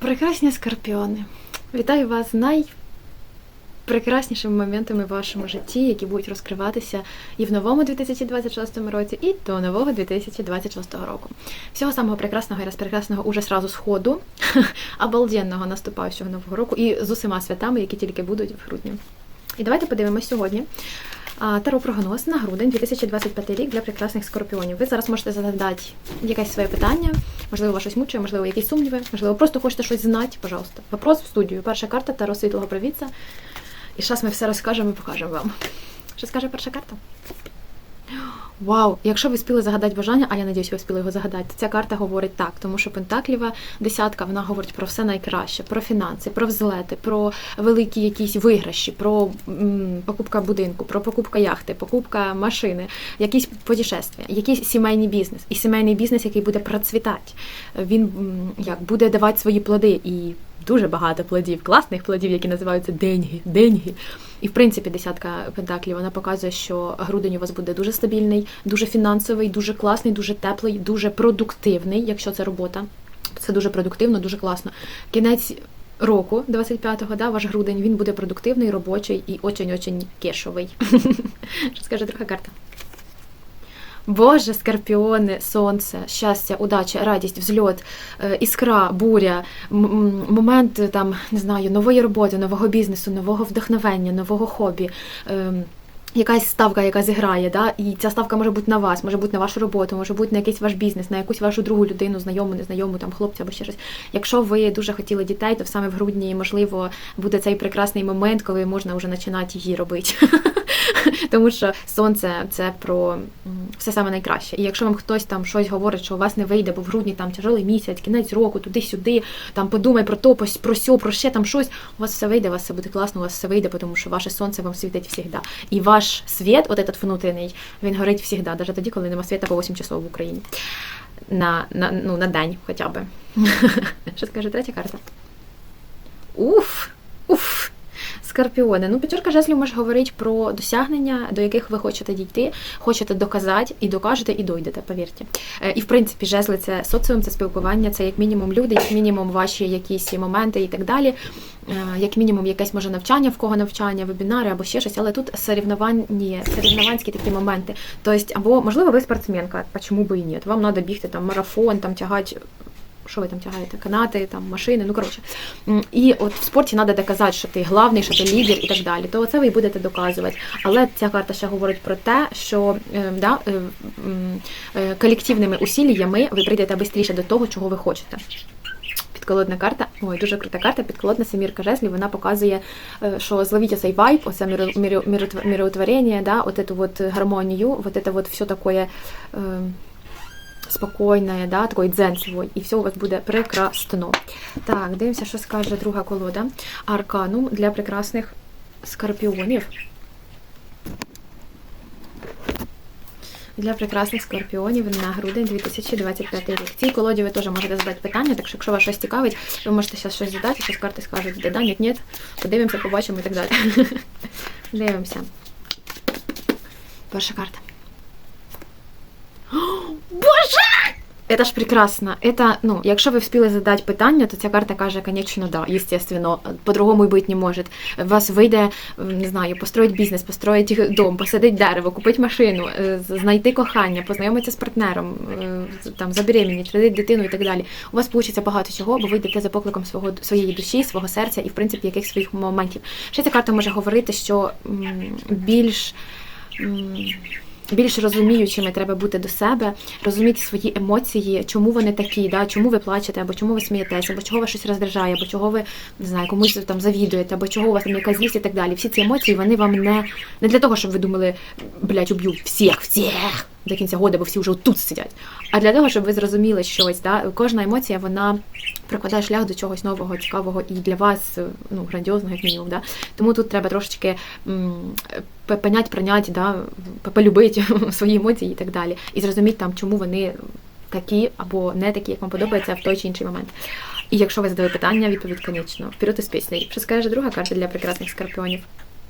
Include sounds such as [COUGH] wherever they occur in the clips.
Прекрасні скорпіони. Вітаю вас з найпрекраснішими моментами в вашому житті, які будуть розкриватися і в новому 2026 році, і до нового 2026 року. Всього самого прекрасного і розпрекрасного уже сразу сходу, [LAUGHS] обалденного наступаючого нового року і з усіма святами, які тільки будуть в грудні. І давайте подивимось сьогодні. А, Таро прогноз на грудень 2025 рік для прекрасних скорпіонів. Ви зараз можете задати якесь своє питання, можливо, вас щось мучує, можливо, якісь сумніви, можливо, просто хочете щось знати, пожалуйста. Вопрос в студію. Перша карта Таро світлого провідця. І зараз ми все розкажемо і покажемо вам. Що скаже перша карта? Вау! Якщо ви спіли загадати бажання, а я надіюсь, ви спіли його загадати, ця карта говорить так, тому що Пентакліва десятка вона говорить про все найкраще, про фінанси, про взлети, про великі якісь виграші, про м, покупка будинку, про покупка яхти, покупка машини, якісь путешествия, якийсь сімейний бізнес. І сімейний бізнес, який буде процвітати, він як буде давати свої плоди і. Дуже багато плодів, класних плодів, які називаються деньги, деньги. І в принципі, десятка пентаклів вона показує, що грудень у вас буде дуже стабільний, дуже фінансовий, дуже класний, дуже теплий, дуже продуктивний, якщо це робота. Це дуже продуктивно, дуже класно. Кінець року, 25-го, да, ваш грудень, він буде продуктивний, робочий і очень-очень кешовий. [LAUGHS] Скаже друга карта? Боже, скорпіони, сонце, щастя, удача, радість, взльот, е, іскра, буря, момент е, там, не знаю, нової роботи, нового бізнесу, нового вдохновення, нового хобі. ем, Якась ставка, яка зіграє, да? і ця ставка може бути на вас, може бути на вашу роботу, може бути на якийсь ваш бізнес, на якусь вашу другу людину, знайому, незнайому, там хлопця або ще щось. Якщо ви дуже хотіли дітей, то саме в грудні, можливо, буде цей прекрасний момент, коли можна вже починати її робити. [LAUGHS] Тому що сонце це про все саме найкраще. І якщо вам хтось там щось говорить, що у вас не вийде, бо в грудні там тяжелий місяць, кінець року, туди-сюди, там подумай про то, про сьо, про ще там щось, у вас все вийде, у вас все буде класно, у вас все вийде, тому що ваше сонце вам світить завжди. І ваш світ, от этот внутрішній, він горить завжди, навіть тоді, коли нема світа по 8 часов в Україні. На, на, ну, на день хоча б. [LAUGHS] Що скаже третя карта? Уф! Уф! Скорпіони. Ну, п'ятерка жезлів може говорити про досягнення, до яких ви хочете дійти, хочете доказати і докажете, і дойдете, повірте. Е, І в принципі, жезли це соціум, це спілкування, це як мінімум люди, як мінімум ваші якісь моменти і так далі. Е, Як мінімум, якесь може навчання, в кого навчання, вебінари або ще щось, але тут соревновані, соревнованські такі моменти. Тобто, або можливо, ви спортсменка, чому би і ні? Вам треба бігти там марафон, там тягати що ви там тягаєте? Канати, там машини, ну коротше. І от в спорті треба доказати, що ти главний, що ти лідер і так далі. То це ви і будете доказувати. Але ця карта ще говорить про те, що е, да, е, е, колективними усіллями ви прийдете швидше до того, чого ви хочете. Підколодна карта, ой, дуже крута карта. Підколодна семірка жезлів. Вона показує, що зловіть цей вайб, оце миро- миро- миротв- да, от эту вот гармонію, вот это вот все такое. Спокійне, да, такий дзен свой, і все у вас буде прекрасно. Так, дивимося, що скаже друга колода. Арканум для прекрасних скорпіонів. Для прекрасних скорпіонів на грудень 2025 рік. В цій колоді ви теж можете задати питання, так що якщо вас щось цікавить, ви можете зараз щось задати, щось карти скажуть, де да, ні, ні, подивимося, побачимо і так далі. [LAUGHS] Дивимося. Перша карта. Это ж прекрасно. Это, ну, якщо ви встигли задати питання, то ця карта каже, конечно, да, естественно, по-другому й бути не може. Вас вийде, не знаю, построїть бізнес, построїть [LAUGHS] дом, посадить дерево, купити машину, е, знайти кохання, познайомитися з партнером, е, там, забеременіть, родити дитину і так далі. У вас вийде багато чого, бо ви йдете за покликом свого, своєї душі, свого серця і, в принципі, яких своїх моментів. Ще ця карта може говорити, що більш. Більш розуміючими треба бути до себе, розуміти свої емоції, чому вони такі, да, чому ви плачете, або чому ви смієтеся, або чого вас щось роздражає, або чого ви не знаю, комусь там завідуєте, або чого у вас там якась злість і так далі. Всі ці емоції вони вам не, не для того, щоб ви думали, блядь, уб'ю всіх, всіх до кінця года, бо всі вже тут сидять. А для того, щоб ви зрозуміли щось, да, кожна емоція вона прокладає шлях до чогось нового, цікавого і для вас ну, грандіозного, як мінімум. Да? Тому тут треба трошечки понять, прийняти, да, полюбити [LAUGHS] свої емоції і так далі. І зрозуміти там, чому вони такі або не такі, як вам подобається в той чи інший момент. І якщо ви задали питання, відповідь конечно. Вперед із піснею. Що скаже друга карта для прекрасних скорпіонів?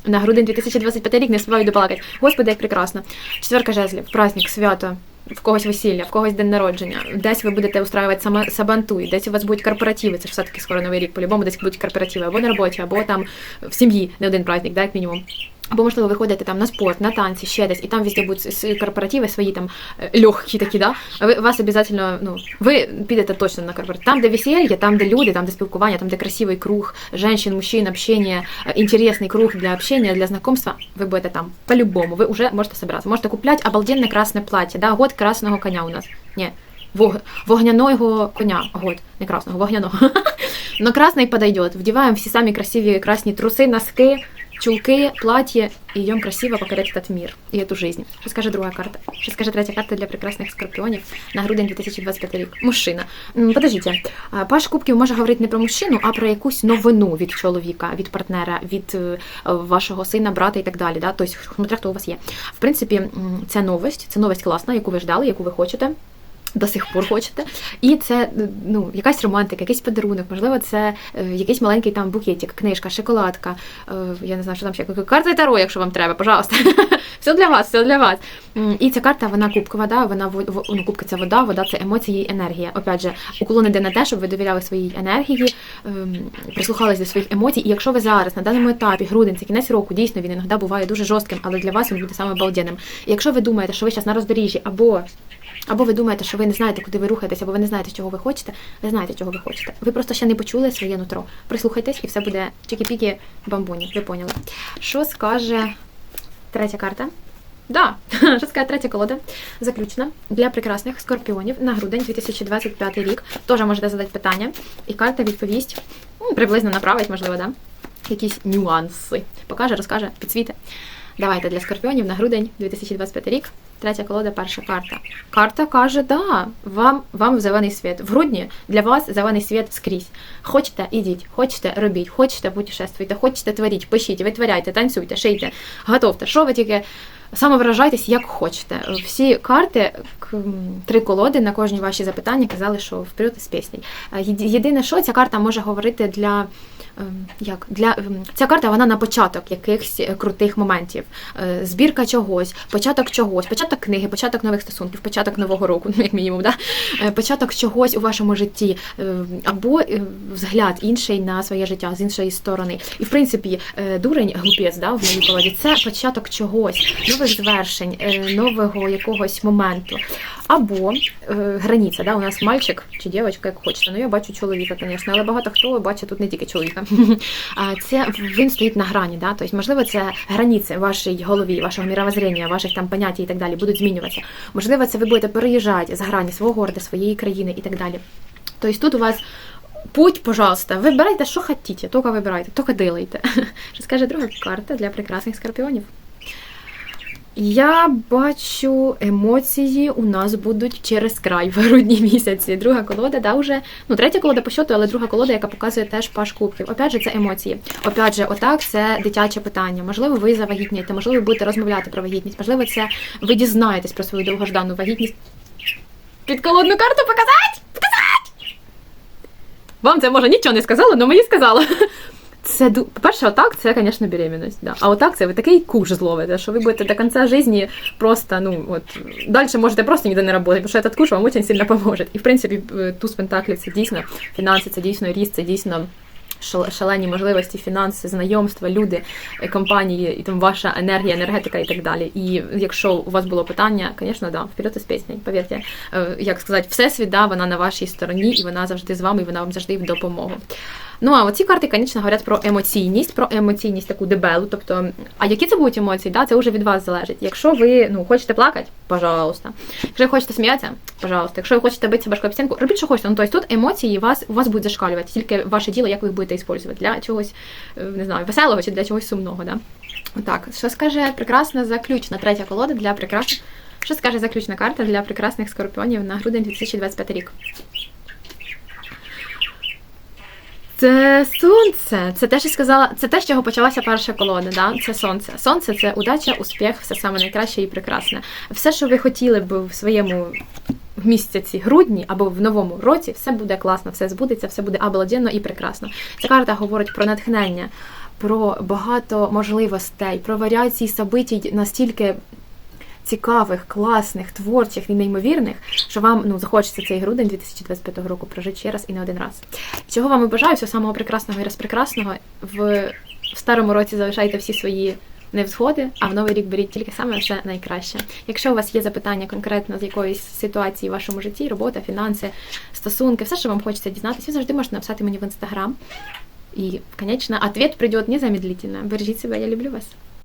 На грудень 2025 рік не спробую доплакати. Господи, як прекрасно. Четверка жезлів, праздник, свято. в когось весілля, в когось день народження, десь ви будете устраювати саме сабантуй, десь у вас будуть корпоративи, це ж все-таки скоро новий рік, по-любому десь будуть корпоративи, або на роботі, або там в сім'ї не один праздник, да, як мінімум. Або, можливо, ви ходите там на спорт, на танці, ще десь, і там везде будуть с- с- корпоративи свої там е, легкі такі, да? А ви вас обов'язково, ну, ви підете точно на корпоратив. Там, де весілля, там, де люди, там, де спілкування, там, де красивий круг женщин, мужчин, общення, е, інтересний круг для общения, для знакомства, ви будете там. По-любому, ви вже можете собираться. Можете купляти обалденне красне плаття, да? год красного коня у нас. Ні, вог... вогняного коня, год, не красного, вогняного. [LAUGHS] Но красный подойдет. Вдеваем все самые красивые красные трусы, носки, чулки, платье и идем красиво покорять этот мир и эту жизнь. Що скаже друга карта? Що скаже третя карта для прекрасних скорпіонів на грудень 2025 рік? Мужчина. Подождіть, Паш Кубків може говорити не про мужчину, а про якусь новину від чоловіка, від партнера, від е, вашого сина, брата і так далі. Да? Тобто, смотря хто у вас є. В принципі, це новость, це новость класна, яку ви ждали, яку ви хочете. До сих пор хочете, і це ну якась романтика, якийсь подарунок, можливо, це е, якийсь маленький там букетик, книжка, шоколадка. Е, я не знаю, що там ще карта Таро, якщо вам треба, пожалуйста. [LAUGHS] все для вас, все для вас. І ця карта, вона кубкова, да, вона во- во- ну, кубка це вода, вода це емоції, і енергія. Опять же, уклон іде на те, щоб ви довіряли своїй енергії, ем, прислухались до своїх емоцій. І якщо ви зараз на даному етапі, грудень, це кінець року, дійсно він іноді буває дуже жорстким, але для вас він буде саме обалденним. І якщо ви думаєте, що ви зараз на роздоріжжі, або або ви думаєте, що ви не знаєте, куди ви рухаєтесь, або ви не знаєте, чого ви хочете. Ви знаєте, чого ви хочете. Ви просто ще не почули своє нутро. Прислухайтесь, і все буде чики-піки бамбуні. Ви поняли. Що скаже третя карта? Да, [LAUGHS] скаже третя колода, заключна для прекрасних скорпіонів на грудень 2025 рік. Теж можете задати питання, і карта відповість ну, приблизно направить, можливо, да? якісь нюанси. Покаже, розкаже, підсвіте. Давайте для скорпіонів на грудень 2025 рік. Третя колода, перша карта. Карта каже, да, вам, вам зелений світ. В грудні для вас зелений світ скрізь. Хочете, ідіть, хочете, робіть, хочете, путешествуйте, хочете, творіть, пишіть, витворяйте, танцюйте, шийте, готовте. Що ви тільки самовиражайтесь, як хочете. Всі карти, три колоди на кожні ваші запитання казали, що вперед із пісні. Єдине, що ця карта може говорити для. Ем, Як для ем, ця карта вона на початок якихось е, крутих моментів, Е, збірка чогось, початок чогось, початок книги, початок нових стосунків, початок нового року, ну як мінімум, да? Е, початок чогось у вашому житті, е, або взгляд інший на своє життя з іншої сторони. І в принципі, дурень глупець, да, в моїй колоді, це початок чогось, нових звершень, нового якогось моменту. Або е, границя, да, у нас мальчик чи дівчинка, як хочете. Ну я бачу чоловіка, звісно, але багато хто бачить тут не тільки чоловіка. [LAUGHS] Це він стоїть на грані, да? тобто, можливо, це границі вашій голові, вашого міровоззрення, ваших там понять і так далі будуть змінюватися. Можливо, це ви будете переїжджати за грані свого города, своєї країни і так далі. Тобто тут у вас. Путь, пожалуйста, вибирайте, що хотите, тільки вибирайте, тільки делайте. [LAUGHS] Що скаже друга карта для прекрасних скорпіонів? Я бачу, емоції у нас будуть через край в грудні місяці. Друга колода, да, вже ну третя колода по щоту, але друга колода, яка показує теж паш кубків. Опять же, це емоції. Опять же, отак, це дитяче питання. Можливо, ви завагітнієте, можливо, ви будете розмовляти про вагітність, можливо, це ви дізнаєтесь про свою довгождану вагітність. Підколодну карту показати! Показати! Вам це може нічого не сказала, але мені сказала. Це по-перше, отак це, звісно, беременность. Да. А отак це ви такий куш зловите, що ви будете до кінця житті просто, ну от далі можете просто ніде не працювати, тому що этот куш вам дуже сильно поможе. І в принципі, е, туз пентаклів це дійсно фінанси, це дійсно ріст, це дійсно. Шал- Шалені можливості, фінанси, знайомства, люди, е, компанії, і там ваша енергія, енергетика і так далі. І якщо у вас було питання, звісно, да, вперед із піснею, повірте, Е, як сказати, всесвіт, да, вона на вашій стороні, і вона завжди з вами, і вона вам завжди в допомогу. Ну а оці карти, звісно, говорять про емоційність, про емоційність таку дебелу. Тобто, а які це будуть емоції? Да, це вже від вас залежить. Якщо ви ну хочете плакати, пожалуйста. Якщо ви хочете сміятися, пожалуйста. Якщо ви хочете битися башкою об стінку, робіть, що хочете. Ну тобто тут емоції вас у вас будуть зашкалювати. Тільки ваше діло, як ви їх будете використовувати для чогось е, не знаю, веселого чи для чогось сумного. Да? Так, що скаже прекрасна заключна третя колода для прекрасних. Що скаже заключна карта для прекрасних скорпіонів на грудень 2025 рік? Це сонце. Це те, що сказала, це те, з чого почалася перша колода. Да? Це сонце. Сонце це удача, успіх, все саме найкраще і прекрасне. Все, що ви хотіли б в своєму місяці грудні або в новому році, все буде класно, все збудеться, все буде обалденно і прекрасно. Ця карта говорить про натхнення, про багато можливостей, про варіації событій настільки цікавих, класних, творчих і неймовірних, що вам ну захочеться цей грудень 2025 року прожити ще раз і не один раз. Чого вам і бажаю, всього самого прекрасного і розпрекрасного. В, в старому році залишайте всі свої невзгоди, а в новий рік беріть тільки саме все найкраще. Якщо у вас є запитання конкретно з якоїсь ситуації в вашому житті, робота, фінанси, стосунки, все, що вам хочеться дізнатися, завжди можете написати мені в інстаграм. І, конечно, ответ придет незамедлительно. Бережіть себе, я люблю вас.